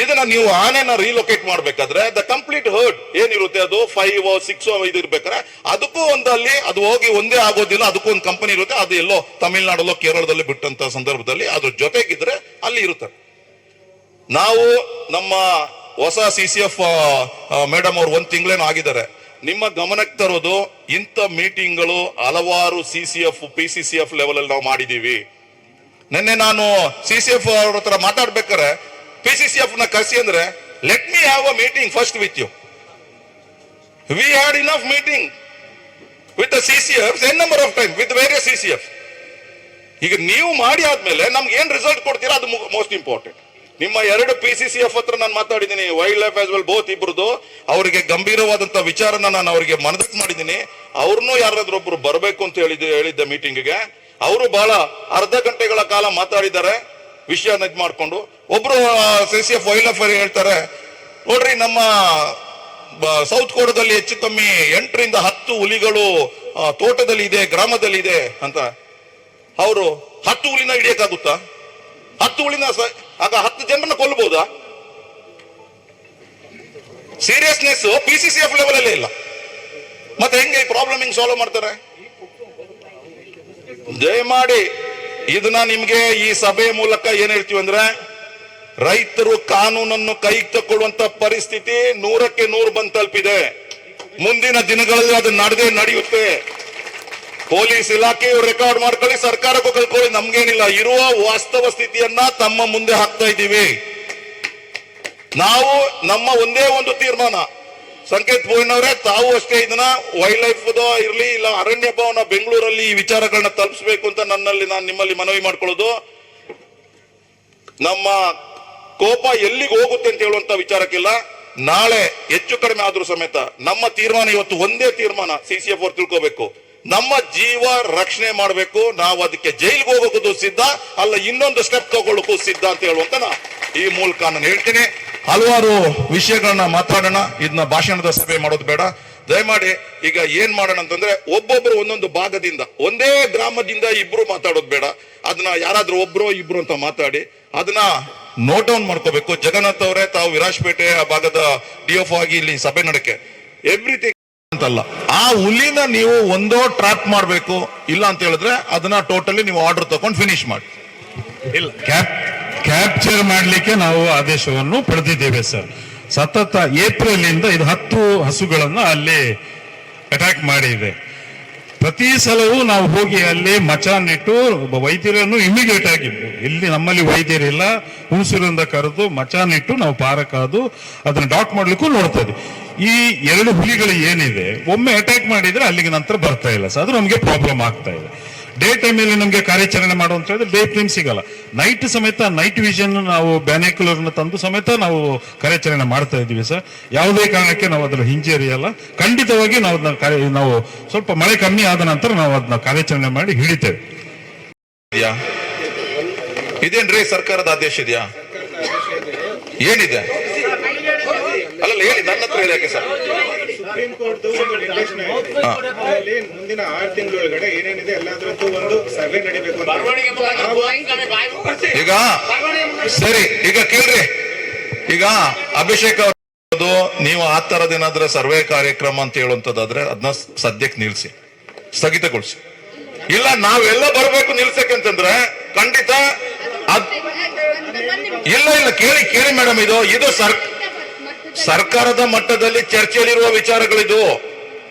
Speaker 3: ಇದನ್ನ ನೀವು ಆನೆನ ರೀಲೊಕೇಟ್ ಮಾಡ್ಬೇಕಾದ್ರೆ ದ ಕಂಪ್ಲೀಟ್ ಹರ್ಡ್ ಏನಿರುತ್ತೆ? ಅದು ಫೈವ್ ಸಿಕ್ಸ್ ಇದು ಇರ್ಬೇಕಾದ್ರೆ ಅದಕ್ಕೂ ಒಂದಲ್ಲಿ, ಅದು ಹೋಗಿ ಒಂದೇ ಆಗೋದಿಲ್ಲ, ಅದಕ್ಕೂ ಒಂದು ಕಂಪನಿ ಇರುತ್ತೆ, ಅದು ಎಲ್ಲೋ ತಮಿಳ್ನಾಡಲ್ಲೋ ಕೇರಳದಲ್ಲಿ ಬಿಟ್ಟಂತ ಸಂದರ್ಭದಲ್ಲಿ ಅದ್ರ ಜೊತೆಗಿದ್ರೆ ಅಲ್ಲಿ ಇರುತ್ತೆ. ನಾವು ನಮ್ಮ ಹೊಸ ಸಿ ಸಿ ಎಫ್ ಮೇಡಮ್ ಅವ್ರು ಒಂದ್ ತಿಂಗಳೇನು ಆಗಿದ್ದಾರೆ. ನಿಮ್ಮ ಗಮನಕ್ಕೆ ತರೋದು ಇಂಥ ಮೀಟಿಂಗ್ಗಳು ಹಲವಾರು C C F P C C F level ಅಲ್ಲಿ ನಾವು ಮಾಡಿದೀವಿ ನಿನ್ನೆ ನಾನು ಸಿ ಸಿ ಎಫ್ ಅವ್ರ ಹತ್ರ ಮಾತಾಡ್ಬೇಕಾರೆ ಪಿ ಸಿ ಸಿ ಎಫ್ನ ಕರೆಸಿ ಅಂದ್ರೆ let me have a meeting first with you we had enough meeting with C C F N number of time with various C C F ಈಗ ನೀವು ಮಾಡಿ ಆದ್ಮೇಲೆ ನಮ್ಗೆ ಏನ್ ರಿಸಲ್ಟ್ ಕೊಡ್ತೀರಾ ಅದು ಮೋಸ್ಟ್ ಇಂಪಾರ್ಟೆಂಟ್ ನಿಮ್ಮ ಎರಡು ಪಿ ಸಿ ಸಿ ಎಫ್ ಹತ್ರ ನಾನು ಮಾತಾಡಿದ್ದೀನಿ wildlife as well both ಇಬ್ರದ್ದು ಅವರಿಗೆ ಗಂಭೀರವಾದಂತ ವಿಚಾರನ ನಾನು ಅವರಿಗೆ ಮನದಟ್ಟು ಮಾಡಿದ್ದೀನಿ. ಅವ್ರನ್ನೂ ಯಾರಾದ್ರೂ ಒಬ್ರು ಬರಬೇಕು ಅಂತ ಹೇಳಿದ್ದೆ ಹೇಳಿದ್ದೆ ಮೀಟಿಂಗ್ಗೆ ಅವರು ಬಹಳ ಅರ್ಧ ಗಂಟೆಗಳ ಕಾಲ ಮಾತಾಡಿದ್ದಾರೆ, ವಿಷಯ ನಜ್ ಮಾಡ್ಕೊಂಡು. ಒಬ್ರು C C F wildlife ಹೇಳ್ತಾರೆ, ನೋಡ್ರಿ ನಮ್ಮ ಸೌತ್ ಕೋಡದಲ್ಲಿ ಹೆಚ್ಚು ಕಮ್ಮಿ ಎಂಟರಿಂದ ಹತ್ತು ಹುಲಿಗಳು ತೋಟದಲ್ಲಿ ಇದೆ ಗ್ರಾಮದಲ್ಲಿ ಇದೆ ಅಂತ. ಅವರು ಹತ್ತು ಹುಲಿನ ಹಿಡಿಯಕ್ಕಾಗುತ್ತಾ? ಹತ್ತು ಹುಲಿನ ಆಗ ಹತ್ತು ಜನರನ್ನ ಕೊಲ್ಲಬಹುದಾ seriousness P C C F level ಅಲ್ಲೇ ಇಲ್ಲ. ಮತ್ತೆ ಹೆಂಗೆ ಪ್ರಾಬ್ಲಮ್ ಹೆಂಗ್ ಸಾಲ್ವ್ ಮಾಡ್ತಾರೆ? ದಯಮಾಡಿ ಇದನ್ನ ನಿಮ್ಗೆ ಈ ಸಭೆ ಮೂಲಕ ಏನ್ ಹೇಳ್ತೀವಿ ಅಂದ್ರೆ, ರೈತರು ಕಾನೂನನ್ನು ಕೈಗೆ ತಕೊಳ್ಳುವಂತ ಪರಿಸ್ಥಿತಿ ನೂರಕ್ಕೆ ನೂರು ಬಂದ್ ತಲುಪಿದೆ. ಮುಂದಿನ ದಿನಗಳಲ್ಲಿ ಅದು ನಡೆದೇ ನಡೆಯುತ್ತೆ. ಪೊಲೀಸ್ ಇಲಾಖೆಯು ರೆಕಾರ್ಡ್ ಮಾಡ್ಕೊಳ್ಳಿ, ಸರ್ಕಾರಕ್ಕೂ ಕಳ್ಕೊಳ್ಳಿ, ನಮ್ಗೇನಿಲ್ಲ. ಇರುವ ವಾಸ್ತವ ಸ್ಥಿತಿಯನ್ನ ತಮ್ಮ ಮುಂದೆ ಹಾಕ್ತಾ ಇದ್ದೀವಿ. ನಾವು ನಮ್ಮ ಒಂದೇ ಒಂದು ತೀರ್ಮಾನ. ಸಂಕೇತ್ ಬೋಯ್ನವರೇ ತಾವು ಅಷ್ಟೇ ಇದನ್ನ ವೈಲ್ಡ್ ಲೈಫ್ ಇರಲಿ, ಇಲ್ಲ ಅರಣ್ಯ ಭವನ ಬೆಂಗಳೂರಲ್ಲಿ ಈ ವಿಚಾರಗಳನ್ನ ತಲುಪಿಸಬೇಕು ಅಂತ ನನ್ನಲ್ಲಿ ನಾನು ನಿಮ್ಮಲ್ಲಿ ಮನವಿ ಮಾಡ್ಕೊಳ್ಳೋದು. ನಮ್ಮ ಕೋಪ ಎಲ್ಲಿಗೆ ಹೋಗುತ್ತೆ ಅಂತ ಹೇಳುವಂತ ವಿಚಾರಕ್ಕಿಲ್ಲ. ನಾಳೆ ಹೆಚ್ಚು ಕಡಿಮೆ ಆದ್ರೂ ಸಮೇತ ನಮ್ಮ ತೀರ್ಮಾನ ಇವತ್ತು ಒಂದೇ ತೀರ್ಮಾನ ಸಿ ಸಿ ಎಫ್ ತಿಳ್ಕೋಬೇಕು. ನಮ್ಮ ಜೀವ ರಕ್ಷಣೆ ಮಾಡಬೇಕು, ನಾವು ಅದಕ್ಕೆ ಜೈಲಿಗೆ ಹೋಗೋದು ಸಿದ್ಧ, ಅಲ್ಲ ಇನ್ನೊಂದು ಸ್ಟೆಪ್ ತಗೊಳ್ಳೋಕ್ಕೂ ಸಿದ್ಧ ಅಂತ ಹೇಳುವಂತ ನಾ ಈ ಮೂಲಕ ನಾನು ಹೇಳ್ತೀನಿ. ಹಲವಾರು ವಿಷಯಗಳನ್ನ ಮಾತಾಡೋಣ. ಇದನ್ನ ಭಾಷಣದ ಸಭೆ ಮಾಡೋದು ಬೇಡ. ದಯಮಾಡಿ ಈಗ ಏನ್ ಮಾಡೋಣ ಅಂತಂದ್ರೆ ಒಬ್ಬೊಬ್ರು ಒಂದೊಂದು ಭಾಗದಿಂದ ಒಂದೇ ಗ್ರಾಮದಿಂದ ಇಬ್ರು ಮಾತಾಡೋದು ಬೇಡ. ಅದನ್ನ ಯಾರಾದ್ರೂ ಒಬ್ರು ಇಬ್ರು ಅಂತ ಮಾತಾಡಿ ಅದನ್ನ ನೋಟ್ ಡೌನ್ ಮಾಡ್ಕೋಬೇಕು. ಜಗನ್ನಾಥ್ ಅವರೇ ತಾವು ವಿರಾಜ್ಪೇಟೆ ಆ ಭಾಗದ ಡಿಎಫ್ ಆಗಿ ಇಲ್ಲಿ ಸಭೆ ನಡಕ್ಕೆ. ಎವ್ರಿಥಿಂಗ್ ಅಂತಲ್ಲ. ಆ ಹುಲಿನ ನೀವು ಒಂದೋ ಟ್ರಾಪ್ ಮಾಡಬೇಕು ಇಲ್ಲ ಅಂತ ಹೇಳಿದ್ರೆ ಅದನ್ನ ಟೋಟಲಿ ನೀವು ಆರ್ಡರ್ ತಗೊಂಡು ಫಿನಿಶ್ ಮಾಡಿ.
Speaker 4: ಇಲ್ಲ. ಕ್ಯಾಪ್ ಕ್ಯಾಪ್ಚರ್ ಮಾಡಲಿಕ್ಕೆ ನಾವು ಆದೇಶವನ್ನು ಪಡೆದಿದ್ದೇವೆ ಸರ್ ಸತತ ಏಪ್ರಿಲ್ ಇಂದ ಇದು ಹತ್ತು ಹಸುಗಳನ್ನು ಅಲ್ಲಿ ಅಟ್ಯಾಕ್ ಮಾಡಿದೆ. ಪ್ರತಿ ಸಲವೂ ನಾವು ಹೋಗಿ ಅಲ್ಲಿ ಮಚಾನಿಟ್ಟು ವೈದ್ಯರನ್ನು ಇಮಿಡಿಯೇಟ್ ಆಗಿ ಇಲ್ಲಿ ನಮ್ಮಲ್ಲಿ ವೈದ್ಯರಿಲ್ಲ, ಹುಣಸೂರಿಂದ ಕರೆದು ಮಚಾನಿಟ್ಟು ನಾವು ಪಾರಕಾದು ಅದನ್ನು ಅದನ್ನ ಮಾಡಲಿಕ್ಕೂ ಮಾಡ್ಲಿಕ್ಕೂ ನೋಡ್ತಾ ಇದ್ವಿ. ಈ ಎರಡು ಹುಲಿಗಳು ಏನಿದೆ, ಒಮ್ಮೆ ಅಟ್ಯಾಕ್ ಮಾಡಿದ್ರೆ ಅಲ್ಲಿಗೆ ನಂತರ ಬರ್ತಾ ಇಲ್ಲ ಸರ್ ಅದು ನಮಗೆ ಪ್ರಾಬ್ಲಮ್ ಆಗ್ತಾ ಇದೆ. ಡೇ ಟೈಮಲ್ಲಿ ನಮಗೆ ಕಾರ್ಯಾಚರಣೆ ಮಾಡುವಂತ ಹೇಳಿದ್ರೆ ಡೇ ಟೈಮ್ ಸಿಗಲ್ಲ. ನೈಟ್ ಸಮೇತ ನೈಟ್ ವಿಷನ್ ನಾವು ಬ್ಯಾನೆಕ್ಯುಲರ್ನ ತಂದು ಸಮೇತ ನಾವು ಕಾರ್ಯಾಚರಣೆ ಮಾಡ್ತಾ ಇದ್ದೀವಿ ಸರ್. ಯಾವುದೇ ಕಾರಣಕ್ಕೆ ನಾವು ಅದರ ಹಿಂಜರಿಯಲ್ಲ. ಖಂಡಿತವಾಗಿ ನಾವು ಅದನ್ನ ನಾವು ಸ್ವಲ್ಪ ಮಳೆ ಕಮ್ಮಿ ಆದ ನಂತರ ನಾವು ಅದನ್ನ ಕಾರ್ಯಾಚರಣೆ ಮಾಡಿ ಹಿಡಿತೇವೆ.
Speaker 3: ಇದೇನ್ರಿ ಸರ್ಕಾರದ ಆದೇಶ ಇದೆಯಾ? ಏನಿದೆ? ಅಲ್ಲಲ್ಲ ಹೇಳಿ, ನನ್ನ ಹತ್ರ ಹೇಳಿ ಸರ್?
Speaker 5: ಸುಪ್ರೀಂ ಕೋರ್ಟ್ ನಿರ್ದೇಶನ ಅದರಲ್ಲಿ ಮುಂದಿನ ಆರು ತಿಂಗಳೊಳಗಡೆ ಏನೇನಿದೆ ಎಲ್ಲದರದ್ದು ಒಂದು ಸರ್ವೆ ನಡಿಬೇಕು
Speaker 3: ಈಗ ಸರಿ ಈಗ ಕೇಳ್ರಿ. ಈಗ ಅಭಿಷೇಕ್ ಅವರು ನೀವು ಆ ತರದೇನಾದ್ರೆ ಸರ್ವೆ ಕಾರ್ಯಕ್ರಮ ಅಂತ ಹೇಳುವಂತದಾದ್ರೆ ಅದನ್ನ ಸದ್ಯಕ್ಕೆ ನಿಲ್ಸಿ. ಸ್ಥಗಿತಗೊಳಿಸಿ. ಇಲ್ಲ ನಾವೆಲ್ಲ ಬರ್ಬೇಕು ನಿಲ್ಸಕ್ಕೆ ಅಂತಂದ್ರೆ ಖಂಡಿತ ಅದ್ ಇಲ್ಲ ಇಲ್ಲ ಕೇಳಿ ಕೇಳಿ ಮೇಡಮ್ ಇದು. ಇದು ಸರ್ ಸರ್ಕಾರದ ಮಟ್ಟದಲ್ಲಿ ಚರ್ಚೆಯಲ್ಲಿರುವ ವಿಚಾರಗಳಿದು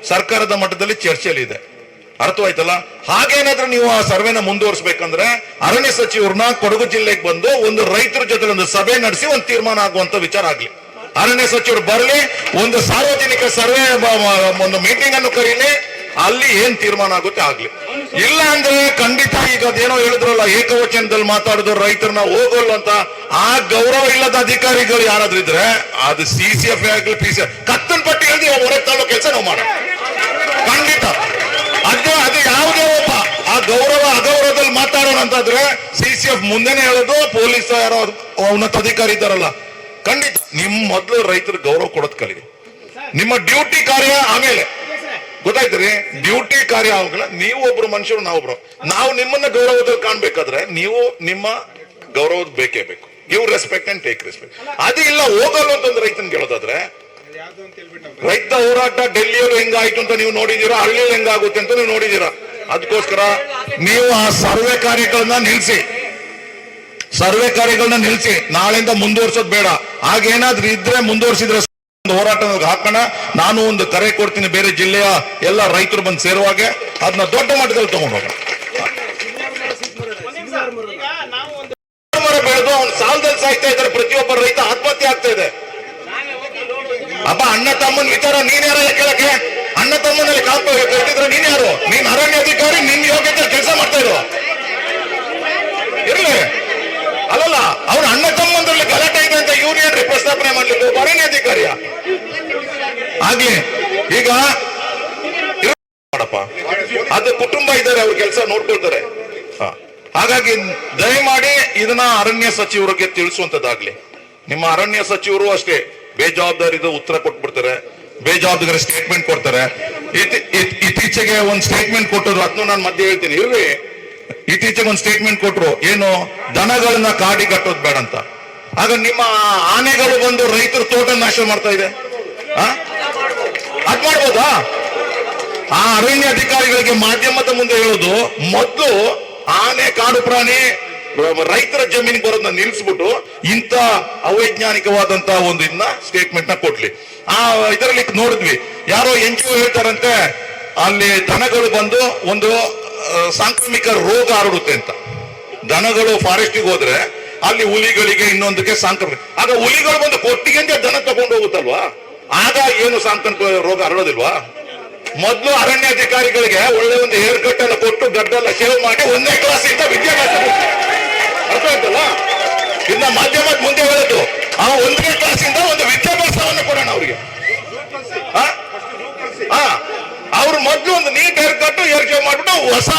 Speaker 3: ಸರ್ಕಾರದ ಮಟ್ಟದಲ್ಲಿ ಚರ್ಚೆಯಲ್ಲಿದೆ. ಅರ್ಥವಾಯ್ತಲ್ಲ? ಹಾಗೇನಾದ್ರೂ ನೀವು ಆ ಸರ್ವೆನ ಮುಂದುವರಿಸಬೇಕಂದ್ರೆ ಅರಣ್ಯ ಸಚಿವರನ್ನ ಕೊಡಗು ಜಿಲ್ಲೆಗೆ ಬಂದು ಒಂದು ರೈತರ ಜೊತೆ ಒಂದು ಸಭೆ ನಡೆಸಿ ಒಂದು ತೀರ್ಮಾನ ಆಗುವಂತ ವಿಚಾರ ಆಗ್ಲಿ. ಅರಣ್ಯ ಸಚಿವರು ಬರಲಿ, ಒಂದು ಸಾರ್ವಜನಿಕ ಸರ್ವೆ ಒಂದು ಮೀಟಿಂಗ್ ಅನ್ನು ಕರೀಲಿ, ಅಲ್ಲಿ ಏನ್ ತೀರ್ಮಾನ ಆಗುತ್ತೆ ಆಗ್ಲಿ. ಇಲ್ಲ ಅಂದ್ರೆ ಖಂಡಿತ ಈಗ ಅದೇನೋ ಹೇಳಿದ್ರಲ್ಲ, ಏಕವಚನದಲ್ಲಿ ಮಾತಾಡಿದ್ರು ರೈತರನ್ನ ಹೋಗೋಲ್ಲ ಅಂತ. ಆ ಗೌರವ ಇಲ್ಲದ ಅಧಿಕಾರಿಗಳು ಯಾರಾದ್ರೂ ಇದ್ರೆ, ಅದು C C F P C ಕತ್ತನ್ ಪಟ್ಟಿ ಹೇಳಿದ್ರೆ ಹೊರಗೆ ತಳ್ಳೋ ಕೆಲಸ ನಾವು ಮಾಡ ಖಂಡಿತ. ಅದು ಅದು ಯಾವುದೇ ಒಬ್ಬ, ಆ ಗೌರವ ಅಗೌರವದಲ್ಲಿ ಮಾತಾಡೋಣ ಅಂತಂದ್ರೆ ಸಿ ಸಿ ಎಫ್ ಮುಂದೆನೆ ಹೇಳೋದು, ಪೊಲೀಸ್ ಯಾರೋ ಉನ್ನತ ಅಧಿಕಾರಿ ಇದ್ದಾರಲ್ಲ, ಖಂಡಿತ. ನಿಮ್ ಮೊದಲು ರೈತರ ಗೌರವ ಕೊಡೋದ್ ಕಲಿ. ನಿಮ್ಮ ಡ್ಯೂಟಿ ಕಾರ್ಯ ಆಮೇಲೆ. ಗೊತ್ತಾಯ್ತ್ರಿ ಡ್ಯೂಟಿ ಕಾರ್ಯ ಆಗಲ್ಲ ನೀವು ಒಬ್ರು ಮನುಷ್ಯರು ನಾವೊಬ್ರು ನಾವು ನಿಮ್ಮನ್ನ ಗೌರವದಲ್ಲಿ ಕಾಣ್ಬೇಕಾದ್ರೆ ನೀವು ನಿಮ್ಮ ಗೌರವದ ಬೇಕೇ ಬೇಕು. Give respect and take respect ಅದು ಇಲ್ಲ ಹೋಗಲ್ಲ ಅಂತಂದ್ರೆ ರೈತನ್ ಕೇಳೋದಾದ್ರೆ, ರೈತ ಹೋರಾಟ ಡೆಲ್ಲಿಯಲ್ಲಿ ಹೆಂಗಾಯ್ತು ಅಂತ ನೀವು ನೋಡಿದೀರಾ ಹಳ್ಳಿಯಲ್ಲಿ ಹೆಂಗಾಗುತ್ತೆ ಅಂತ ನೀವು ನೋಡಿದೀರಾ ಅದಕ್ಕೋಸ್ಕರ ನೀವು ಆ ಸರ್ವೆ ಕಾರ್ಯಗಳನ್ನ ನಿಲ್ಸಿ. ಸರ್ವೆ ಕಾರ್ಯಗಳನ್ನ ನಿಲ್ಸಿ. ನಾಳೆಯಿಂದ ಮುಂದುವರ್ಸೋದ್ ಬೇಡ. ಹಾಗೇನಾದ್ರೂ ಇದ್ರೆ ಮುಂದುವರ್ಸಿದ್ರೆ ಒಂದು ಹೋರಾಟ ಹಾಕೋಣ. ನಾನು ಒಂದು ಕರೆ ಕೊಡ್ತೀನಿ ಬೇರೆ ಜಿಲ್ಲೆಯ ಎಲ್ಲ ರೈತರು ಬಂದು ಸೇರುವಾಗೆ ಅದನ್ನ ದೊಡ್ಡ ಮಟ್ಟದಲ್ಲಿ ತಗೊಂಡು ಹೋಗೋಣ. ಮರ ಬೆಳೆದು ಅವ್ನು ಸಾಲದಲ್ಲಿ ಸಾಯ್ತಾ ಇದ್ದಾರೆ. ಪ್ರತಿಯೊಬ್ಬ ರೈತ ಆತ್ಮಹತ್ಯೆ ಆಗ್ತಾ ಇದೆ. ಅಪ್ಪ, ಅಣ್ಣ ತಮ್ಮನ ವಿಚಾರ ನೀನ್ ಯಾರ ಕೇಳಕ್ಕೆ? ಅಣ್ಣ ತಮ್ಮನಲ್ಲಿ ಕಾಪಾಡಿದ್ರೆ ನೀನ್ ಯಾರು? ನೀನ್ ಅರಣ್ಯ ಅಧಿಕಾರಿ ನಿನ್ ಯೋಗ್ಯತೆ ಕೆಲಸ ಮಾಡ್ತಾ ಇರೋ ಇರ್ಲಿ ಅಲ್ಲಲ್ಲ ಅವ್ರ ಅಣ್ಣ ತಮ್ಮಂದ್ರಲ್ಲಿ ಗಲಾಟೆ ಇದೆ ಅಂತ ಯೂನಿಯನ್ ಅರಣ್ಯ ಅಧಿಕಾರಿಯ. ಆಗ್ಲಿ, ಈಗ ಮಾಡಪ್ಪ. ಅದು ಕುಟುಂಬ ಇದ್ದಾರೆ, ಅವ್ರ ಕೆಲಸ ನೋಡ್ಕೊಳ್ತಾರೆ. ಹಾಗಾಗಿ ದಯಮಾಡಿ ಇದನ್ನ ಅರಣ್ಯ ಸಚಿವರಿಗೆ ತಿಳಿಸುವಂತದ್ದಾಗ್ಲಿ. ನಿಮ್ಮ ಅರಣ್ಯ ಸಚಿವರು ಅಷ್ಟೇ, ಬೇಜವಾಬ್ದಾರಿದ ಉತ್ತರ ಕೊಟ್ಬಿಡ್ತಾರೆ ಬೇಜವಾಬ್ದಾರಿ ಸ್ಟೇಟ್ಮೆಂಟ್ ಕೊಡ್ತಾರೆ. ಇತ್ತೀ- ಇತ್ತೀಚೆಗೆ ಒಂದು ಸ್ಟೇಟ್ಮೆಂಟ್ ಕೊಟ್ಟರು, ಅದನ್ನು ನಾನು ಮಧ್ಯೆ ಹೇಳ್ತೀನಿ. ಇರ್ರಿ. ಇತ್ತೀಚೆಗೆ ಒಂದು ಸ್ಟೇಟ್ಮೆಂಟ್ ಕೊಟ್ರು, ಏನು ದನಗಳನ್ನ ಕಾಡಿ ಕಟ್ಟೋದು ಬೇಡ ಅಂತ. ಆಗ ನಿಮ್ಮ ಆನೆಗಳು ಬಂದು ರೈತರ ತೋಟ ನಾಶ ಮಾಡ್ತಾ ಇದೆ? ಅದ್ ಮಾಡ್ಬೋದಾ? ಆ ಅರಣ್ಯ ಅಧಿಕಾರಿಗಳಿಗೆ ಮಾಧ್ಯಮದ ಮುಂದೆ ಹೇಳೋದು, ಮೊದಲು ಆನೆ, ಕಾಡು ಪ್ರಾಣಿ ರೈತರ ಜಮೀನಿಗೆ ಬರೋದನ್ನ ನಿಲ್ಲಿಸ್ಬಿಟ್ಟು ಇಂಥ ಅವೈಜ್ಞಾನಿಕವಾದಂತ ಒಂದು ಇದನ್ನ ಸ್ಟೇಟ್ಮೆಂಟ್ನ ಕೊಡ್ಲಿ ಆ, ಇದರಲ್ಲಿ ನೋಡಿದ್ವಿ. ಯಾರೋ ಎನ್ ಜಿ ಹೇಳ್ತಾರಂತೆ, ಅಲ್ಲಿ ದನಗಳು ಬಂದು ಒಂದು ಸಾಂಕ್ರಾಮಿಕ ರೋಗ ಹರಡುತ್ತೆ ಅಂತ. ದನಗಳು ಫಾರೆಸ್ಟಿಗೆ ಹೋದ್ರೆ ಅಲ್ಲಿ ಹುಲಿಗಳಿಗೆ ಇನ್ನೊಂದಕ್ಕೆ ಸಾಂಕ್ರಾಮಿಕ ಆಗ ಹುಲಿಗಳು ಬಂದು ಕೊಟ್ಟಿಗೆ ದನ ತಗೊಂಡು ಹೋಗುತ್ತಲ್ವಾ? ಆಗ ಏನು ಸಾಂಕ್ರಾಮಿಕ ರೋಗ ಹರಡೋದಿಲ್ವಾ? ಮೊದಲು ಅರಣ್ಯ ಅಧಿಕಾರಿಗಳಿಗೆ ಒಳ್ಳೆ ಒಂದು ಹೇರ್ ಕಟ್ ಎಲ್ಲ ಕೊಟ್ಟು ಗಡ್ಡೆಲ್ಲ ಸೇವ್ ಮಾಡಿ ಒಂದೇ ಕ್ಲಾಸ್ ಇಂದ ವಿದ್ಯಾಭ್ಯಾಸ. ಅರ್ಥ ಆಯ್ತಲ್ಲ? ಇನ್ನ ಮಾಧ್ಯಮದ ಮುಂದೆ ಹೇಳೋದು, ಆ ಒಂದನೇ ಕ್ಲಾಸ್ ಇಂದ ಒಂದು ವಿದ್ಯಾಭ್ಯಾಸವನ್ನು ಕೊಡೋಣ ಅವರಿಗೆ. ಅವ್ರು ಮೊದಲು ಒಂದು neat hair cut hair shave ಮಾಡ್ಬಿಟ್ಟು ಹೊಸ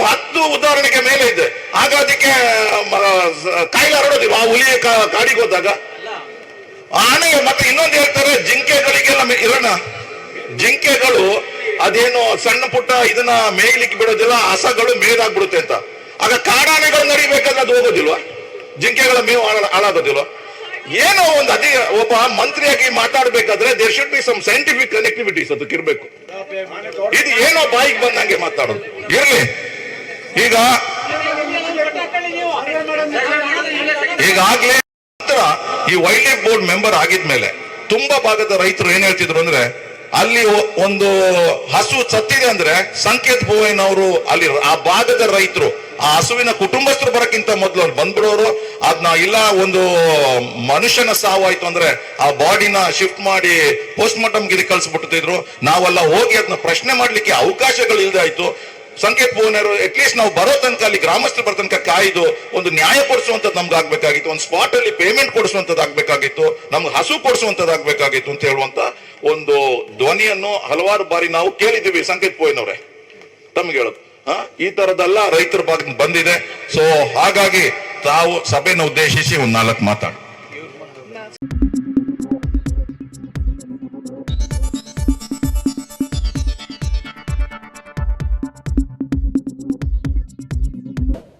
Speaker 3: ಕೊಡಗಿನಲ್ಲಿ ಹತ್ತು ಉದಾಹರಣೆಗೆ ಮೇಲೆ ಇದೆ. ಆಗ ಅದಕ್ಕೆ ಕಾಯಿಲೆ ಹರಡೋದಿಲ್ಲ ಆ ಹುಲಿಯ ಕಾಡಿಗೆ ಹೋದಾಗ. ಆನೆ ಮತ್ತೆ ಇನ್ನೊಂದು ಹೇಳ್ತಾರೆ, ಜಿಂಕೆಗಳಿಗೆಲ್ಲ ಇರೋಣ ಜಿಂಕೆಗಳು ಅದೇನು ಸಣ್ಣ ಪುಟ್ಟ ಇದನ್ನ ಮೇಯ್ಲಿಕ್ಕೆ ಬಿಡೋದಿಲ್ಲ, ಹಸಗಳು ಮೇದಾಗ್ಬಿಡುತ್ತೆ ಅಂತ. ಆಗ ಕಾಡಾನೆಗಳು ನಡಿಬೇಕಾದ್ರೆ ಅದು ಹೋಗೋದಿಲ್ವಾ? ಜಿಂಕೆಗಳ ಮೇವು ಹಾಳಾಗೋದಿಲ್ವ? ಏನೋ ಒಂದು ಅದೇ, ಒಬ್ಬ ಮಂತ್ರಿಯಾಗಿ ಮಾತಾಡ್ಬೇಕಾದ್ರೆ there should be some scientific connectivities ಅದಕ್ಕೆ ಇರ್ಬೇಕು ಇದು ಏನೋ ಬಾಯಿಗೆ ಬಂದಂಗೆ ಮಾತಾಡೋದು. ಇರ್ಲಿ. ಈಗ ಈಗಾಗಲೇ ನಂತರ ಈ ವೈಲ್ಡ್ ಲೈಫ್ ಬೋರ್ಡ್ ಮೆಂಬರ್ ಆಗಿದ್ಮೇಲೆ ತುಂಬಾ ಭಾಗದ ರೈತರು ಏನ್ ಹೇಳ್ತಿದ್ರು ಅಂದ್ರೆ ಅಲ್ಲಿ ಒಂದು ಹಸು ಸತ್ತಿದೆ ಅಂದ್ರೆ ಸಂಕೇತ್ ಭುವನ್ ಅವರು ಅಲ್ಲಿ ಆ ಭಾಗದ ರೈತರು, ಆ ಹಸುವಿನ ಕುಟುಂಬಸ್ಥರು ಬರಕ್ಕಿಂತ ಮೊದಲು ಅವ್ರು ಬಂದ್ಬಿಡೋರು. ಅದನ್ನ ಇಲ್ಲ ಒಂದು ಮನುಷ್ಯನ ಸಾವಾಯ್ತು ಅಂದ್ರೆ ಆ ಬಾಡಿನ ಶಿಫ್ಟ್ ಮಾಡಿ ಪೋಸ್ಟ್ ಮಾರ್ಟಮ್ಗೆ ಇದಕ್ಕೆ ಕಳ್ಸಿಬಿಟ್ಟಿದ್ರು ನಾವೆಲ್ಲ ಹೋಗಿ ಅದನ್ನ ಪ್ರಶ್ನೆ ಮಾಡ್ಲಿಕ್ಕೆ ಅವಕಾಶಗಳು ಇಲ್ದೇ ಆಯ್ತು. ಸಂಕೇತ್ ಭುವನರು ಅಟ್ಲೀಸ್ಟ್ ನಾವು ಬರೋ ತನಕ ಅಲ್ಲಿ ಗ್ರಾಮಸ್ಥರು ಬರೋ ತನಕ ಕಾಯ್ದು ಒಂದು ನ್ಯಾಯ ಕೊಡಿಸುವಂತದ್ದು ನಮ್ಗೆ ಆಗ್ಬೇಕಾಗಿತ್ತು, ಒಂದು ಸ್ಪಾಟ್ ಅಲ್ಲಿ ಪೇಮೆಂಟ್ ಕೊಡಿಸುವಂತದ್ದು ಆಗ್ಬೇಕಾಗಿತ್ತು, ನಮ್ಗೆ ಹಸು ಕೊಡಿಸುವಂತದ್ದು ಆಗ್ಬೇಕಾಗಿತ್ತು ಅಂತ ಹೇಳುವಂತ ಒಂದು ಧ್ವನಿಯನ್ನು ಹಲವಾರು ಬಾರಿ ನಾವು ಕೇಳಿದ್ದೀವಿ ಸಂಕೇತ್ ಪೋಯ್ನವ್ರೆ ತಮ್ಗೆ ಹೇಳೋದು. ಈ ತರದೆಲ್ಲ ರೈತರ ಭಾಗ ಬಂದಿದೆ. ಸೊ ಹಾಗಾಗಿ ತಾವು ಸಭೆನ ಉದ್ದೇಶಿಸಿ ಒಂದ್ ನಾಲ್ಕು ಮಾತಾಡಿ.